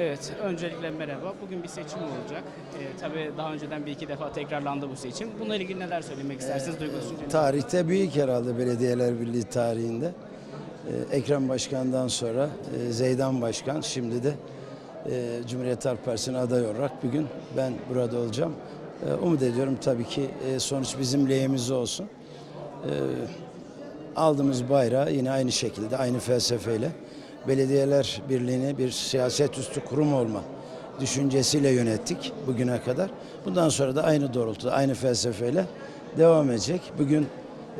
Evet, öncelikle merhaba. Bugün bir seçim olacak. Ee, tabii daha önceden bir iki defa tekrarlandı bu seçim. Bununla ilgili neler söylemek istersiniz duygu düşüncenizi? Tarihte büyük herhalde Belediyeler Birliği tarihinde. Ee, Ekrem Başkan'dan sonra e, Zeydan Başkan, şimdi de e, Cumhuriyet Halk Partisi'ne aday olarak bugün ben burada olacağım. E, Umut ediyorum tabii ki e, sonuç bizim lehimize olsun. E, Aldığımız bayrağı yine aynı şekilde, aynı felsefeyle Belediyeler Birliği'ni bir siyaset üstü kurum olma düşüncesiyle yönettik bugüne kadar. Bundan sonra da aynı doğrultuda, aynı felsefeyle devam edecek. Bugün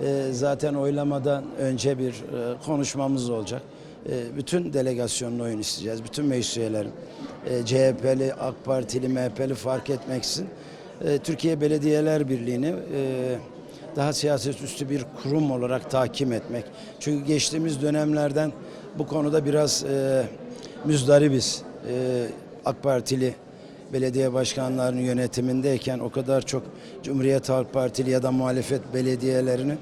e, zaten oylamadan önce bir e, konuşmamız olacak. E, bütün delegasyonun oyunu isteyeceğiz. Bütün meclis üyelerin. E, CHP'li, AK Partili, MHP'li fark etmeksizin. E, Türkiye Belediyeler Birliği'ni e, daha siyaset üstü bir kurum olarak tahkim etmek. Çünkü geçtiğimiz dönemlerden bu konuda biraz e, müzdaribiz. E, AK Partili belediye başkanlarının yönetimindeyken o kadar çok Cumhuriyet Halk Partili ya da muhalefet belediyelerini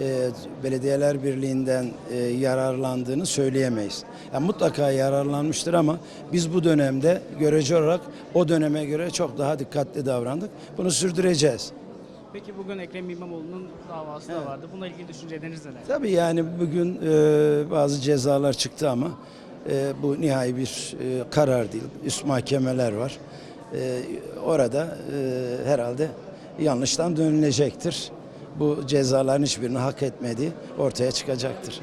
e, Belediyeler Birliği'nden e, yararlandığını söyleyemeyiz. Yani mutlaka yararlanmıştır ama biz bu dönemde görece olarak o döneme göre çok daha dikkatli davrandık. Bunu sürdüreceğiz. Peki bugün Ekrem İmamoğlu'nun davası da vardı. Bununla ilgili düşünceleriniz neler? Tabii yani bugün e, bazı cezalar çıktı ama e, bu nihai bir e, karar değil. Üst mahkemeler var. E, orada e, herhalde yanlıştan dönülecektir. Bu cezaların hiçbirini hak etmediği ortaya çıkacaktır.